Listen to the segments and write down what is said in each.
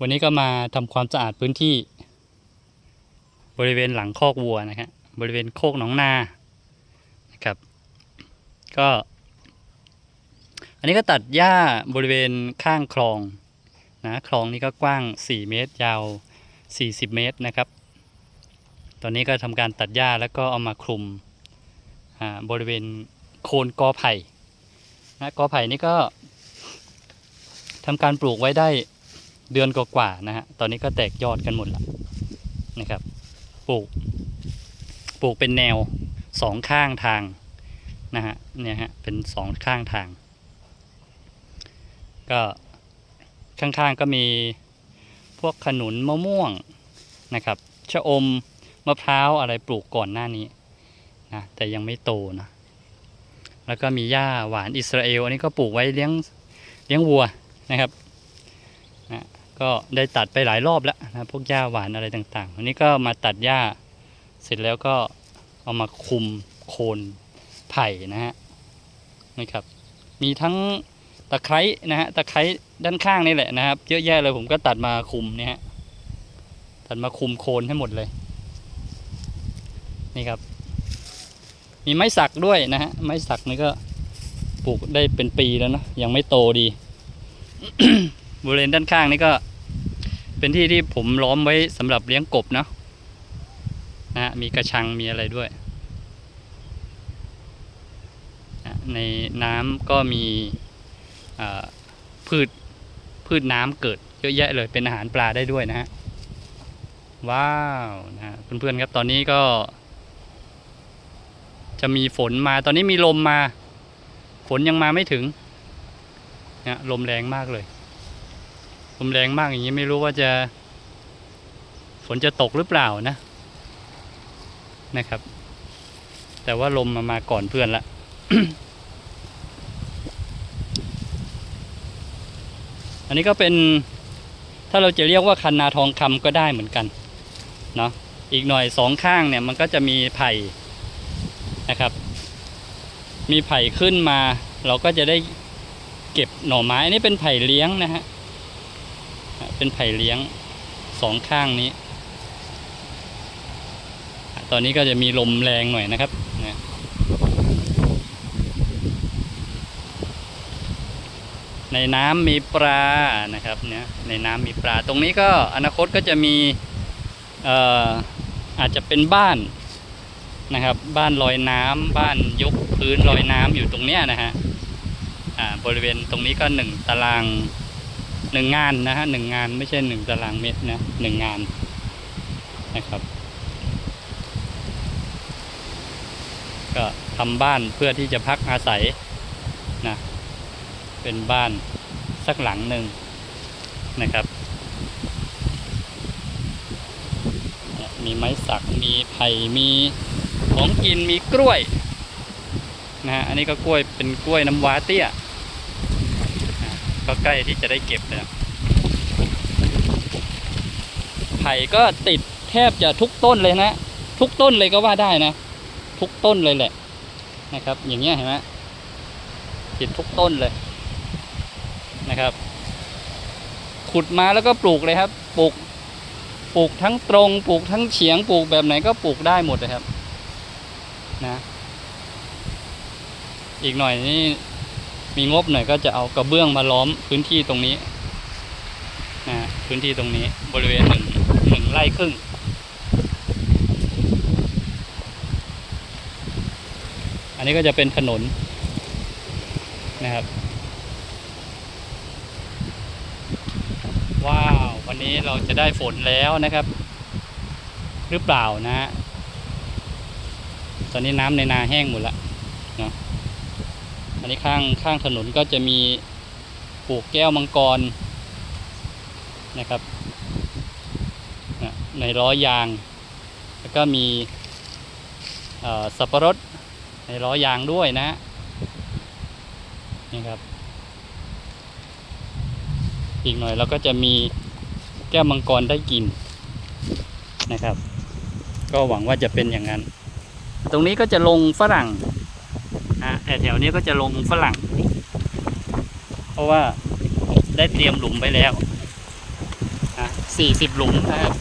วันนี้ก็มาทำความสะอาดพื้นที่ บริเวณหลังคอกวัวนะครับบริเวณโคกหนองนานะครับก็ อันนี้ก็ตัดหญ้าบริเวณข้างคลองนะคลองนี้ก็กว้าง 4 เมตร ยาว 40 เมตรนะครับ ตอนนี้ก็ทำการตัดหญ้าแล้วก็เอามาคลุมบริเวณโคนกอไผ่นะกอไผ่นี่ก็ทำการปลูกไว้ได้ เดือนกว่าๆนะฮะ ตอนนี้ก็แตกยอดกันหมดแล้วนะครับ ปลูก ปลูกเป็นแนวสองข้างทางนะฮะ เนี่ยฮะ เป็นสองข้างทาง ก็ข้างๆก็มีพวกขนุนมะม่วงนะครับ ชะอมมะพร้าวอะไรปลูกก่อนหน้านี้นะ แต่ยังไม่โตนะ แล้วก็มีหญ้าหวานอิสราเอล อันนี้ก็ปลูกไว้เลี้ยงเลี้ยงวัวนะครับนะ ก็ได้ตัดไปหลายรอบแล้วนะพวกหญ้าหวานอะไรต่างๆอันนี้ก็มาตัดหญ้าเสร็จแล้วก็เอามาคุมโคนไผ่นะฮะนี่ครับ มีทั้งตะไคร้นะฮะตะไคร้ด้านข้างนี่แหละนะครับ เยอะแยะเลยผมก็ตัดมาคุมเนี่ยฮะตัดมาคุมโคนให้หมดเลย นี่ครับ มีไม้สักด้วยนะฮะไม้สักนี่ก็ปลูกได้เป็นปีแล้วนะยังไม่โตดี บริเวณด้านข้างนี่ก็ เป็นที่ที่ผมล้อมไว้สำหรับเลี้ยงกบเนาะนะฮะมีกระชังมีอะไรด้วยนะในน้ำก็มีพืชพืชน้ำเกิดเยอะแยะเลยเป็นอาหารปลาได้ด้วยนะฮะว้าวนะฮะเพื่อนๆครับตอนนี้ก็ จะมีฝนมาตอนนี้มีลมมา ฝนยังมาไม่ถึงนะลมแรงมากเลย มแรงมากอย่างนี้ไม่รู้ว่าจะ ฝนจะตกหรือเปล่านะนะครับ แต่ว่าลมมามาก่อนเพื่อนละอันนี้ก็เป็นถ้าเราจะเรียกว่าคันนาทองคำก็ได้เหมือนกันเนาะอีกหน่อยสองข้างเนี่ยมันก็จะมีไผ่นะครับ มีไผ่ขึ้นมา เราก็จะได้เก็บหน่อไม้อันนี้เป็นไผ่เลี้ยงนะฮะอะ เป็นไผ่เลี้ยงสองข้างนี้ ตอนนี้ก็จะมีลมแรงหน่อยนะครับนะในน้ำมีปลานะครับเนี่ยในน้ำมีปลา ตรงนี้ก็อนาคตก็จะมีเอ่ออาจจะเป็นบ้านนะครับ บ้านลอยน้ำบ้านยกพื้นลอยน้ำอยู่ตรงเนี้ยนะฮะอ่าบริเวณตรงนี้ก็หนึ่งตาราง หนึ่งงานนะฮะหนึ่งงานไม่ใช่หนึ่งตารางเมตรนะหนึ่งงานนะครับ ก็ทำบ้านเพื่อที่จะพักอาศัยนะเป็นบ้านสักหลังหนึ่งนะครับ มีไม้สัก มีไผ่ มีของกิน มีกล้วยนะฮะ อันนี้ก็กล้วยเป็นกล้วยน้ำว้าเตี้ย ก็ใกล้ที่จะได้เก็บแล้วไผ่ก็ติดแทบจะทุกต้นเลยนะ ทุกต้นเลยก็ว่าได้นะ ทุกต้นเลยแหละนะครับ อย่างเงี้ยเห็นไหมติดทุกต้นเลยนะครับ ขุดมาแล้วก็ปลูกเลยครับ ปลูกปลูกทั้งตรงปลูกทั้งเฉียงปลูกแบบไหนก็ปลูกได้หมดเลยครับ นะ อีกหน่อยนี่ มีงบหน่อยก็จะเอากระเบื้องมาล้อมพื้นที่ตรงนี้นะพื้นที่ตรงนี้บริเวณหนึ่งหนึ่งไร่ครึ่งอันนี้ก็จะเป็นถนนนะครับว้าว วันนี้เราจะได้ฝนแล้วนะครับ หรือเปล่านะฮะตอนนี้น้ำในนาแห้งหมดล้วเนาะ อันนี้ข้างข้างถนนก็จะมีปลูกแก้วมังกรนะครับ ในล้อยาง แล้วก็มีสับปะรดในล้อยางด้วยนะนี่ครับ อีกหน่อยเราก็จะมีแก้วมังกรได้กินนะครับ ก็หวังว่าจะเป็นอย่างนั้น ตรงนี้ก็จะลงฝรั่ง นะแต่แถวนี้ก็จะลงฝรั่ง เพราะว่าได้เตรียมหลุมไปแล้วนะสี่สิบหลุมนะครับ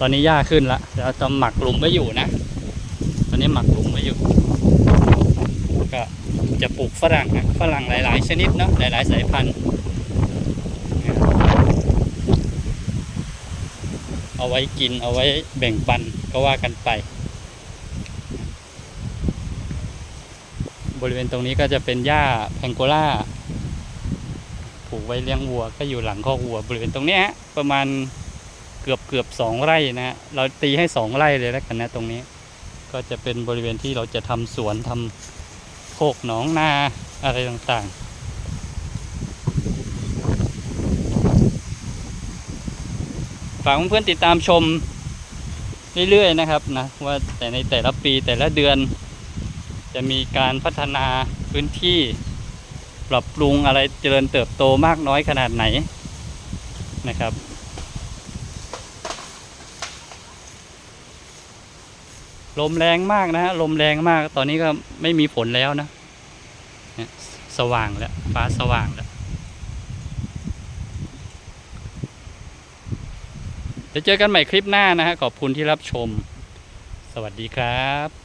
ตอนนี้หญ้าขึ้นละเดี๋ยวจะหมักหลุมไว้อยู่นะ ตอนนี้หมักหลุมไว้อยู่ ก็จะปลูกฝรั่งนะฝรั่งหลาย ๆ ชนิดเนาะ หลาย ๆ สายพันธุ์เอาไว้กินเอาไว้แบ่งปันก็ว่ากันไป บริเวณตรงนี้ก็จะเป็นหญ้าแพงโกล่าปลูกไว้เลี้ยงวัวก็อยู่หลังคอกวัว บริเวณตรงนี้ประมาณเกือบเกือบสองไร่นะ เราตีให้สองไร่เลยแล้วกันนะตรงนี้ ก็จะเป็นบริเวณที่เราจะทำสวนทำโคกหนองนาอะไรต่างๆฝากเพื่อนๆติดตามชมเรื่อยๆนะครับนะว่าแต่ในแต่ละปีแต่ละเดือน จะมีการพัฒนาพื้นที่ปรับปรุงอะไรเจริญเติบโตมากน้อยขนาดไหนนะครับ ลมแรงมากนะฮะลมแรงมากตอนนี้ก็ไม่มีฝนแล้วนะสว่างแล้วฟ้าสว่างแล้วเดี๋ยวเจอกันใหม่คลิปหน้านะฮะขอบคุณที่รับชม สวัสดีครับ